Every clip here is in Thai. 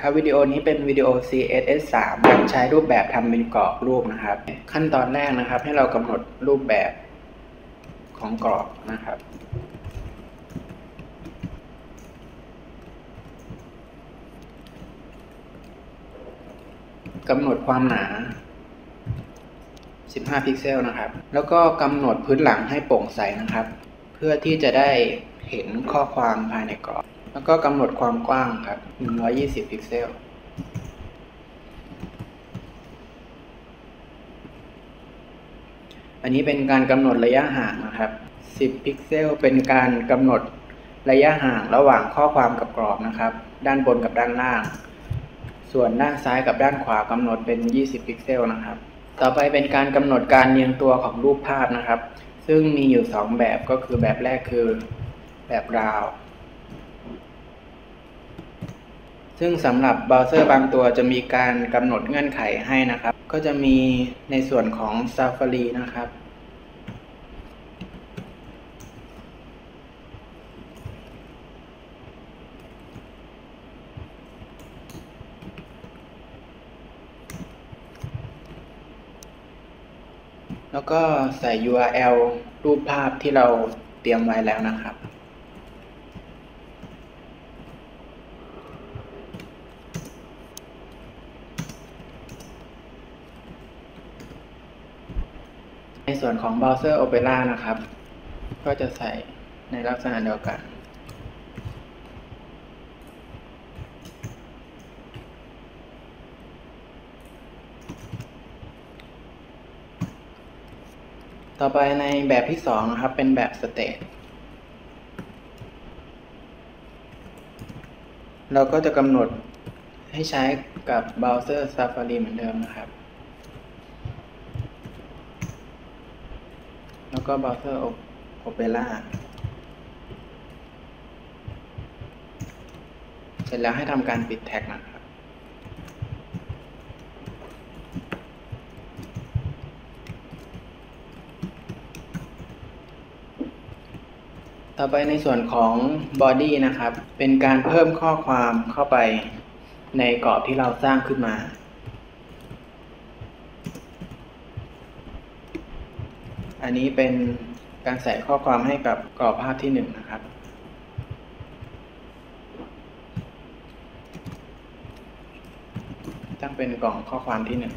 ครับวิดีโอนี้เป็นวิดีโอ CSS 3การใช้รูปแบบทำเป็นกรอบรูปนะครับ ขั้นตอนแรกนะครับ ให้เรากำหนดรูปแบบของกรอบนะครับ กำหนดความหนา 15 พิกเซลนะครับ แล้วก็กำหนดพื้นหลังให้โปร่งใสนะครับ เพื่อที่จะได้เห็นข้อความภายในกรอบ แล้วก็กำหนดความกว้างครับ 120 พิกเซล อันนี้เป็นการกำหนดระยะห่างนะครับ 10 พิกเซล เป็นการกำหนดระยะห่างระหว่างข้อความกับกรอบนะครับ ด้านบนกับด้านล่าง ส่วนด้านซ้ายกับด้านขวากำหนดเป็น 20 พิกเซลนะครับ ต่อไปเป็นการกำหนดการเรียงตัวของรูปภาพนะครับ ซึ่งมีอยู่ 2 แบบก็คือแบบแรกคือแบบราว ซึ่งสำหรับเบราว์เซอร์บางตัวจะมีการกำหนดเงื่อนไขให้นะครับ ก็จะมีในส่วนของ Safari นะครับ แล้วก็ใส่ URL รูปภาพที่เราเตรียมไว้แล้วนะครับ ในส่วนของ Browser Opera นะครับ ก็จะใส่ในลักษณะเดียวกัน ต่อไปในแบบที่สองนะครับ เป็นแบบสเตทเราก็จะกำหนดให้ใช้กับเบราว์เซอร์ Safari เหมือนเดิมนะครับ แล้วก็เบราว์เซอร์ Opera เสร็จแล้วให้ทำการปิดแท็กนะครับ ต่อไปในส่วนของ body นะครับ เป็นการเพิ่มข้อความเข้าไปในกรอบที่เราสร้างขึ้นมา อันนี้เป็นการใส่ข้อความให้กับกรอบภาพที่หนึ่งนะครับ ตั้งเป็นกล่องข้อความที่หนึ่ง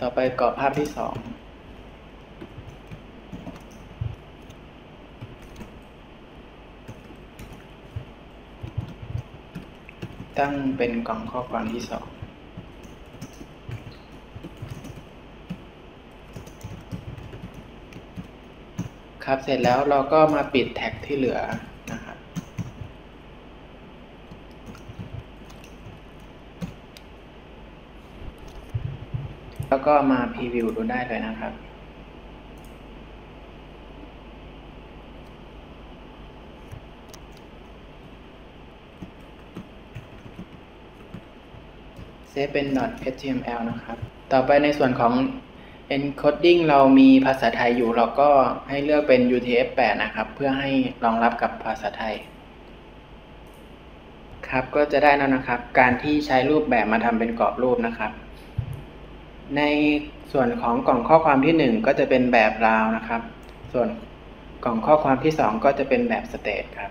ต่อไปกรอบภาพที่สอง ตั้งเป็นกล่องข้อความที่สองครับเสร็จแล้วเราก็มาปิดแท็กที่เหลือนะครับแล้วก็มาพรีวิวดูได้เลยนะครับ เซฟเป็น .html นะครับ ต่อไปในส่วนของ encoding เรามีภาษาไทยอยู่ เราก็ให้เลือกเป็น UTF-8 นะครับ เพื่อให้รองรับกับภาษาไทย ครับก็จะได้แล้วนะครับ การที่ใช้รูปแบบมาทำเป็นกรอบรูปนะครับ ในส่วนของกล่องข้อความที่ 1 ก็จะเป็นแบบราวนะครับ ส่วนกล่องข้อความที่ 2 ก็จะเป็นแบบสเตทครับ